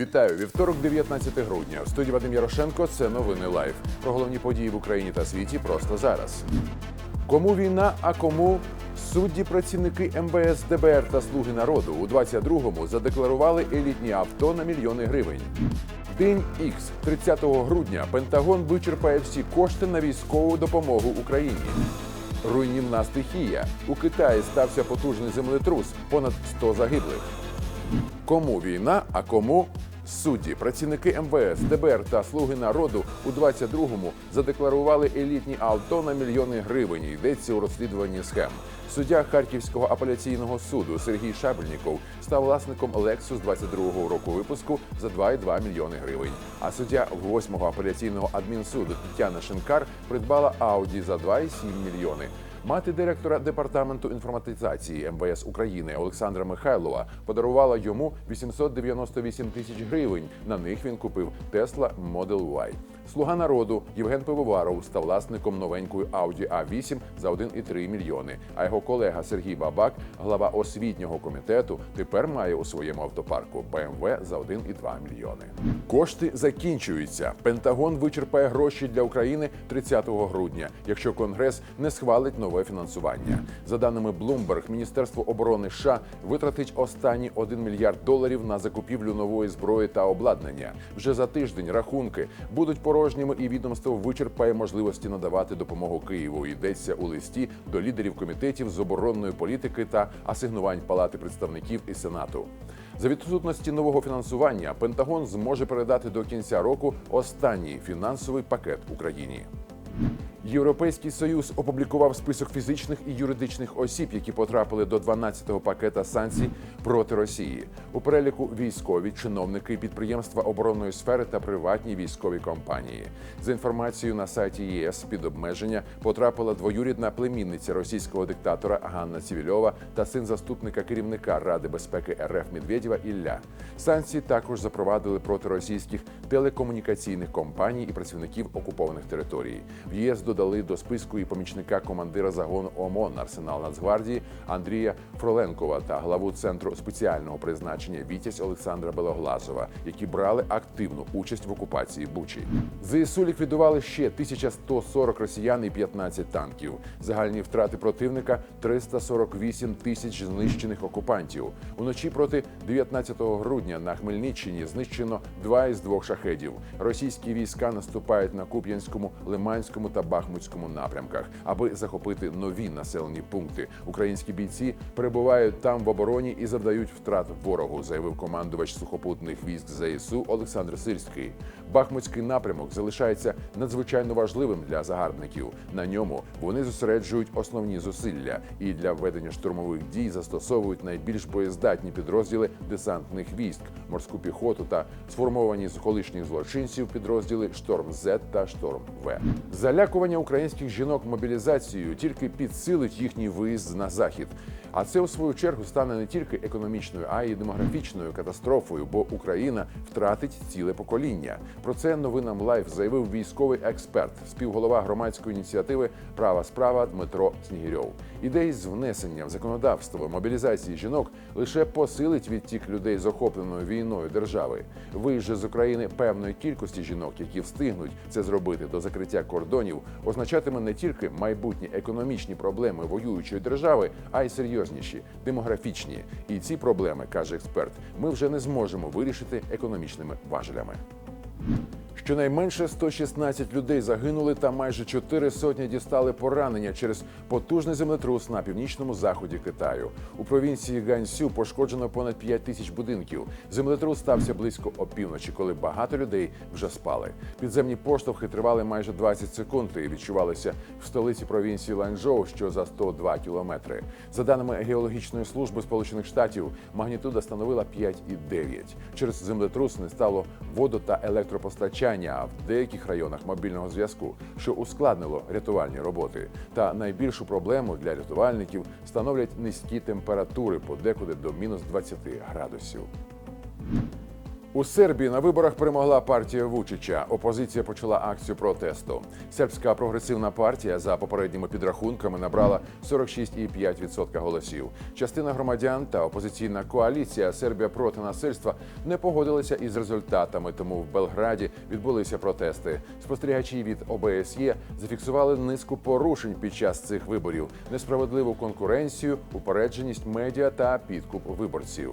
Вітаю вівторок, 19 грудня. В студії Вадим Ярошенко. Це новини лайв. Про головні події в Україні та світі просто зараз. Кому війна, а кому судді, працівники МВС, ДБР та Слуги народу у 22-му задекларували елітні авто на мільйони гривень. День Х 30 грудня Пентагон вичерпає всі кошти на військову допомогу Україні. Руйнівна стихія. У Китаї стався потужний землетрус, понад 100 загиблих. Кому війна, а кому судді, працівники МВС, ДБР та Слуги народу у 22-му задекларували елітні авто на мільйони гривень. Йдеться у розслідуванні схем. Суддя Харківського апеляційного суду Сергій Шабельніков став власником Lexus 22-го року випуску за 2,2 мільйони гривень. А суддя 8-го апеляційного адмінсуду Тетяна Шинкар придбала Audi за 2,7 мільйони. Мати директора департаменту інформатизації МВС України Олександра Михайлова подарувала йому 898 тисяч гривень. На них він купив Tesla Model Y. Слуга народу Євген Пивоваров став власником новенької Audi A8 за 1,3 мільйони. А його колега Сергій Бабак, глава освітнього комітету, тепер має у своєму автопарку BMW за 1,2 мільйони. Кошти закінчуються. Пентагон вичерпає гроші для України 30 грудня, якщо Конгрес не схвалить нове фінансування. За даними Bloomberg, Міністерство оборони США витратить останні 1 мільярд доларів на закупівлю нової зброї та обладнання. Вже за тиждень рахунки будуть порожніми, і відомство вичерпає можливості надавати допомогу Києву. Йдеться у листі до лідерів комітетів з оборонної політики та асигнувань Палати представників і Сенату. За відсутності нового фінансування Пентагон зможе передати до кінця року останній фінансовий пакет Україні. Європейський союз опублікував список фізичних і юридичних осіб, які потрапили до 12-го пакета санкцій проти Росії. У переліку військові, чиновники, підприємства оборонної сфери та приватні військові компанії. За інформацією на сайті ЄС під обмеження потрапила двоюрідна племінниця російського диктатора Ганна Цівільова та син заступника керівника Ради безпеки РФ Медведєва Ілля. Санкції також запровадили проти російських телекомунікаційних компаній і працівників окупованих територій. В ЄС додали до списку і помічника командира загону ОМОН Арсенал Нацгвардії Андрія Фроленкова та главу центру спеціального призначення Вітязь Олександра Белоглазова, які брали активну участь в окупації Бучі. ЗСУ ліквідували ще 1140 росіян і 15 танків. Загальні втрати противника 348 тисяч знищених окупантів. Уночі проти 19 грудня на Хмельниччині знищено два із двох шахедів. Російські війська наступають на Куп'янському, Лиманському та Бахмутському напрямках, аби захопити нові населені пункти. Українські бійці перебувають там в обороні і завдають втрат ворогу, заявив командувач сухопутних військ ЗСУ Олександр Сирський. Бахмутський напрямок залишається надзвичайно важливим для загарбників. На ньому вони зосереджують основні зусилля і для ведення штурмових дій застосовують найбільш боєздатні підрозділи десантних військ, морську піхоту та сформовані з колишніх злочинців підрозділи Шторм З та Шторм В. Залякування українських жінок мобілізацією тільки підсилить їхній виїзд на захід. А це у свою чергу стане не тільки економічною, а й демографічною катастрофою, бо Україна втратить ціле покоління. Про це новинам Лайф заявив військовий експерт, співголова громадської ініціативи Права справа Дмитро Снігірьов. Ідеї з внесення в законодавство мобілізації жінок лише посилить відтік людей з охопленою війною держави. Виїзд же з України певної кількості жінок, які встигнуть це зробити до закриття кордонів, означатиме не тільки майбутні економічні проблеми воюючої держави, а й серйозніші демографічні. І ці проблеми, каже експерт, ми вже не зможемо вирішити економічними важелями. Щонайменше 116 людей загинули та майже 4 сотні дістали поранення через потужний землетрус на північному заході Китаю. У провінції Ганьсю пошкоджено понад 5 тисяч будинків. Землетрус стався близько опівночі, коли багато людей вже спали. Підземні поштовхи тривали майже 20 секунд і відчувалися в столиці провінції Ланчжоу, що за 102 кілометри. За даними геологічної служби Сполучених Штатів, магнітуда становила 5,9. Через землетрус не стало воду та електропостачання а в деяких районах мобільного зв'язку, що ускладнило рятувальні роботи. Та найбільшу проблему для рятувальників становлять низькі температури, подекуди до мінус 20 градусів. У Сербії на виборах перемогла партія Вучича. Опозиція почала акцію протесту. Сербська прогресивна партія за попередніми підрахунками набрала 46,5% голосів. Частина громадян та опозиційна коаліція Сербія проти насильства не погодилися із результатами. Тому в Белграді відбулися протести. Спостерігачі від ОБСЄ зафіксували низку порушень під час цих виборів: несправедливу конкуренцію, упередженість медіа та підкуп виборців.